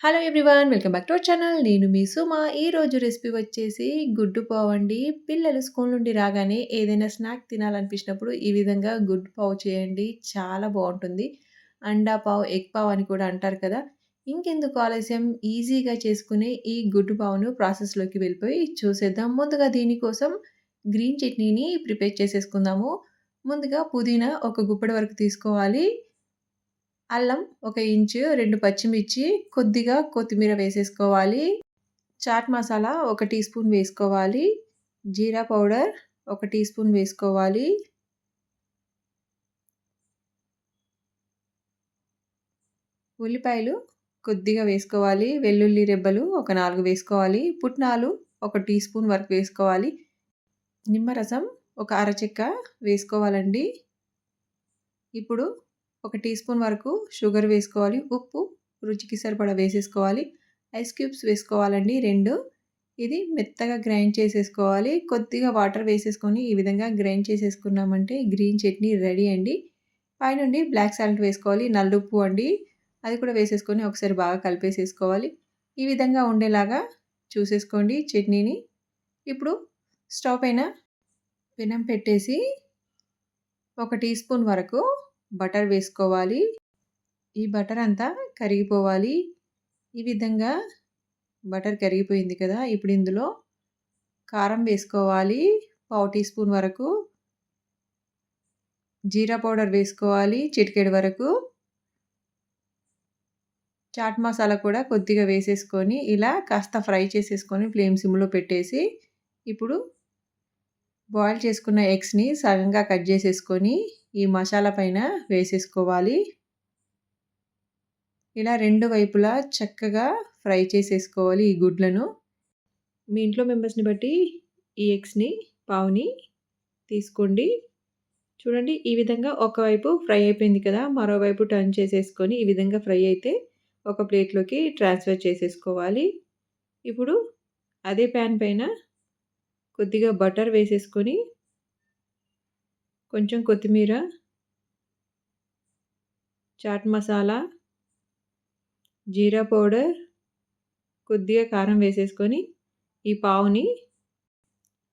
Hello everyone welcome back to our channel నేను మీ సుమా. ఈరోజు రెసిపీ వచ్చేసి గుడ్డు పావు అండి. పిల్లలు స్కూల్ నుండి రాగానే ఏదైనా స్నాక్ తినాలనిపించినప్పుడు ఈ విధంగా గుడ్డు పావు చేయండి. చాలా బాగుంటుంది. అండా పావు ఎగ్ పావు అని కూడా అంటారు కదా. ఇంకెందుకు ఆలస్యం? ఈజీగా చేసుకునే ఈ గుడ్డు పావును ప్రాసెస్లోకి వెళ్ళిపోయి చూసేద్దాం. ముందుగా దీనికోసం గ్రీన్ చట్నీని ప్రిపేర్ చేసేసుకుందాము. ముందుగా పుదీనా ఒక గుప్పడి వరకు తీసుకోవాలి. అల్లం ఒక ఇంచు రెండు పచ్చిమిర్చి కొద్దిగా కొత్తిమీర వేసేసుకోవాలి. చాట్ మసాలా ఒక టీ స్పూన్ వేసుకోవాలి. జీరా పౌడర్ ఒక టీ స్పూన్ వేసుకోవాలి. ఉల్లిపాయలు కొద్దిగా వేసుకోవాలి. వెల్లుల్లి రెబ్బలు ఒక నాలుగు వేసుకోవాలి. పుట్నాలు ఒక టీ స్పూన్ వరకు వేసుకోవాలి. నిమ్మరసం ఒక అరచెక్క వేసుకోవాలండి. ఇప్పుడు ఒక టీ స్పూన్ వరకు షుగర్ వేసుకోవాలి ఉప్పు రుచికి సరిపడా వేసేసుకోవాలి ఐస్ క్యూబ్స్ వేసుకోవాలండి రెండు. ఇది మెత్తగా గ్రైండ్ చేసేసుకోవాలి కొద్దిగా వాటర్ వేసేసుకొని ఈ విధంగా గ్రైండ్ చేసేసుకున్నామంటే గ్రీన్ చట్నీ రెడీ అండి. పైనుండి బ్లాక్ సాల్ట్ వేసుకోవాలి నల్లుప్పు అండి. అది కూడా వేసేసుకొని ఒకసారి బాగా కలిపేసేసుకోవాలి. ఈ విధంగా ఉండేలాగా చూసేసుకోండి చట్నీని. ఇప్పుడు స్టవ్ పైన పెనం పెట్టేసి ఒక టీ స్పూన్ వరకు బటర్ వేసుకోవాలి. ఈ బటర్ అంతా కరిగిపోవాలి. ఈ విధంగా బటర్ కరిగిపోయింది కదా! ఇప్పుడు ఇందులో కారం వేసుకోవాలి. పావు టీ స్పూన్ వరకు. జీరా పౌడర్ వేసుకోవాలి చిటికెడు వరకు. చాట్ మసాలా కూడా కొద్దిగా వేసేసుకొని ఇలా కాస్త ఫ్రై చేసేసుకొని ఫ్లేమ్ సిమ్లో పెట్టేసి ఇప్పుడు బాయిల్ చేసుకున్న ఎగ్స్ని సగంగా కట్ చేసేసుకొని ఈ మసాలా పైన వేసేసుకోవాలి. ఇలా రెండు వైపులా చక్కగా ఫ్రై చేసేసుకోవాలి ఈ గుడ్లను. మీ ఇంట్లో మెంబర్స్ని బట్టి ఈ ఎగ్స్ని పావుని తీసుకోండి. చూడండి ఈ విధంగా ఒకవైపు ఫ్రై అయిపోయింది కదా మరోవైపు టర్న్ చేసేసుకొని ఈ విధంగా ఫ్రై అయితే ఒక ప్లేట్లోకి ట్రాన్స్ఫర్ చేసేసుకోవాలి. ఇప్పుడు అదే ప్యాన్ పైన కొద్దిగా బటర్ వేసేసుకొని కొంచెం కొత్తిమీర చాట్ మసాలా జీరా పౌడర్ కొద్దిగా కారం వేసేసుకొని ఈ పావుని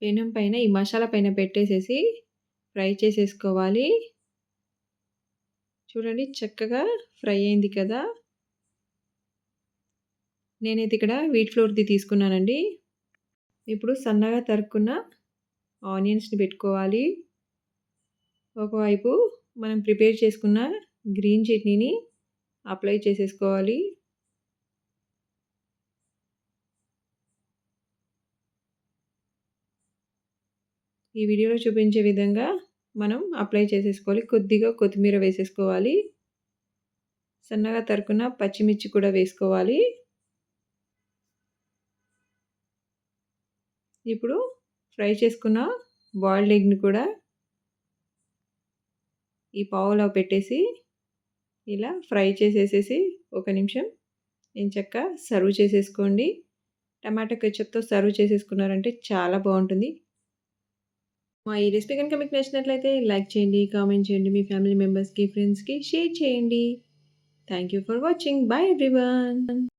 పెనం పైన ఈ మసాలా పైన పెట్టేసేసి ఫ్రై చేసేసుకోవాలి. చూడండి చక్కగా ఫ్రై అయింది కదా. నేనైతే ఇక్కడ వీట్ ఫ్లోర్ది తీసుకున్నానండి. ఇప్పుడు సన్నగా తరుక్కున్న ఆనియన్స్ని పెట్టుకోవాలి. ఒకవైపు మనం ప్రిపేర్ చేసుకున్న గ్రీన్ చట్నీని అప్లై చేసేసుకోవాలి. ఈ వీడియోలో చూపించే విధంగా మనం అప్లై చేసేసుకోవాలి. కొద్దిగా కొత్తిమీర వేసేసుకోవాలి. సన్నగా తరుకున్న పచ్చిమిర్చి కూడా వేసుకోవాలి. ఇప్పుడు ఫ్రై చేసుకున్న బాయిల్డ్ ఎగ్ని కూడా ఈ పావులో పెట్టేసి ఇలా ఫ్రై చేసేసేసి ఒక నిమిషం నేను సర్వ్ చేసేసుకోండి. టమాటా కెచప్తో సర్వ్ చేసేసుకున్నారంటే చాలా బాగుంటుంది. మా ఈ రెసిపీ కనుక మీకు నచ్చినట్లయితే లైక్ చేయండి కామెంట్ చేయండి మీ ఫ్యామిలీ మెంబర్స్కి ఫ్రెండ్స్కి షేర్ చేయండి. Thank you for watching. Bye everyone.